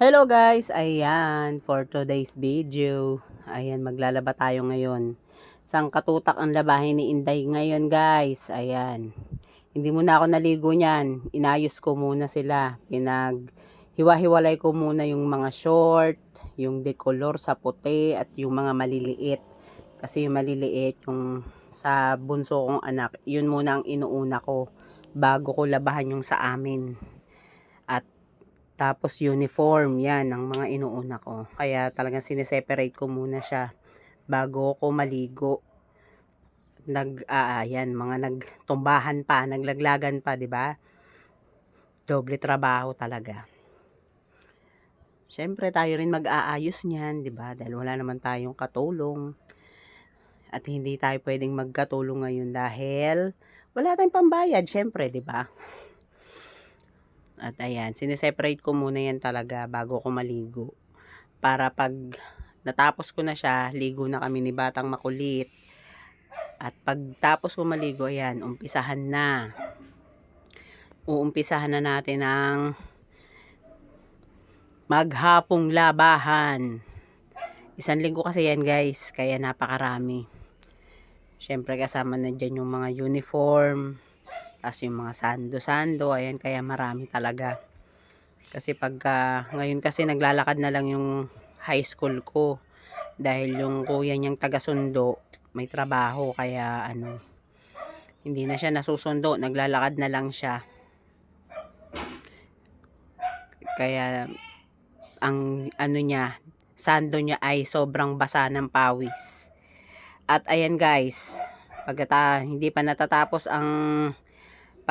Hello guys! Ayan, for today's video. Ayan, maglalaba tayo ngayon. Sang katutak ang labahin ni Inday ngayon guys. Ayan. Hindi muna ako naligo niyan. Inayos ko muna sila. Pinag hiwa-hiwalay ko muna yung mga short, yung decolor sa puti at yung mga maliliit. Kasi yung maliliit, yung sa bunso kong anak, yun muna ang inuuna ko bago ko labahan yung sa amin. Tapos uniform, yan ang mga inuuna ko. Kaya talagang sineseparate ko muna siya bago ko maligo. Nag, ah, yan, mga nagtumbahan pa, naglaglagan pa, di ba? Doble trabaho talaga. Siyempre, tayo rin mag-aayos niyan, di ba? Dahil wala naman tayong katulong. At hindi tayo pwedeng magkatulong ngayon dahil wala tayong pambayad, syempre, di ba? At ayan, sineseparate ko muna yan talaga bago ko maligo. Para pag natapos ko na siya, ligo na kami ni Batang Makulit. At pagtapos ko maligo, ayan, umpisahan na. Uumpisahan na natin ang maghapong labahan. Isang linggo kasi yan guys, kaya napakarami. Siyempre kasama na dyan yung mga uniform, tapos yung mga sando-sando, ayan, kaya marami talaga. Kasi pagka, ngayon kasi naglalakad na lang yung high school ko. Dahil yung kuya niyang taga-sundo, may trabaho, kaya ano, hindi na siya nasusundo, naglalakad na lang siya. Kaya, ang ano niya, sando niya ay sobrang basa ng pawis. At ayan guys, pagkata hindi pa natatapos ang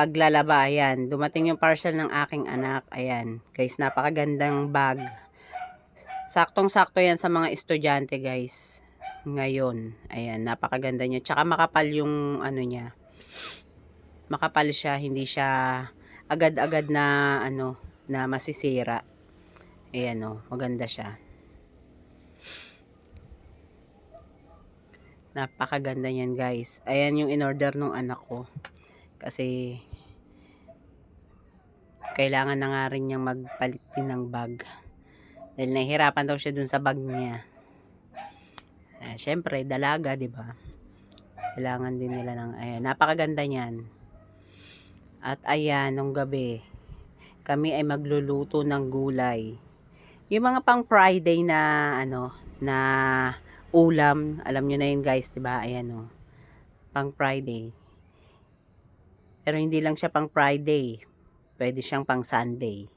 paglalaba, ayan, dumating yung parcel ng aking anak, ayan, guys, napakagandang bag. Saktong-sakto yan sa mga estudyante, guys. Ngayon, ayan, napakaganda niya. Tsaka makapal yung ano niya. Makapal siya, hindi siya agad-agad na ano, na masisira. Ayan oh, maganda siya. Napakaganda niyan, guys. Ayan yung in-order nung anak ko. Kasi kailangan na nga rin niyang magpalit din ng bag. Dahil nahihirapan daw siya dun sa bag niya. Eh, Siyempre, dalaga, di ba? Kailangan din nila ng, ayan, napakaganda niyan. At ayan, nung gabi, kami ay magluluto ng gulay. Yung mga pang Friday na, ano, na ulam, alam nyo na yun guys, di ba? Ayan o, pang Friday. Pero hindi lang siya pang Friday. Pwede siyang pang Sunday.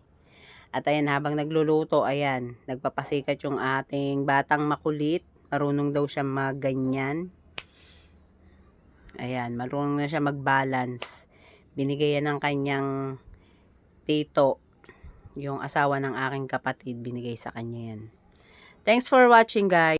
At ayan, habang nagluluto, ayan, nagpapasikat yung ating batang makulit. Marunong daw siya magganyan. Ayan, marunong na siya mag-balance. Binigay yan ng kanyang tito. Yung asawa ng aking kapatid, binigay sa kanya yan. Thanks for watching, guys.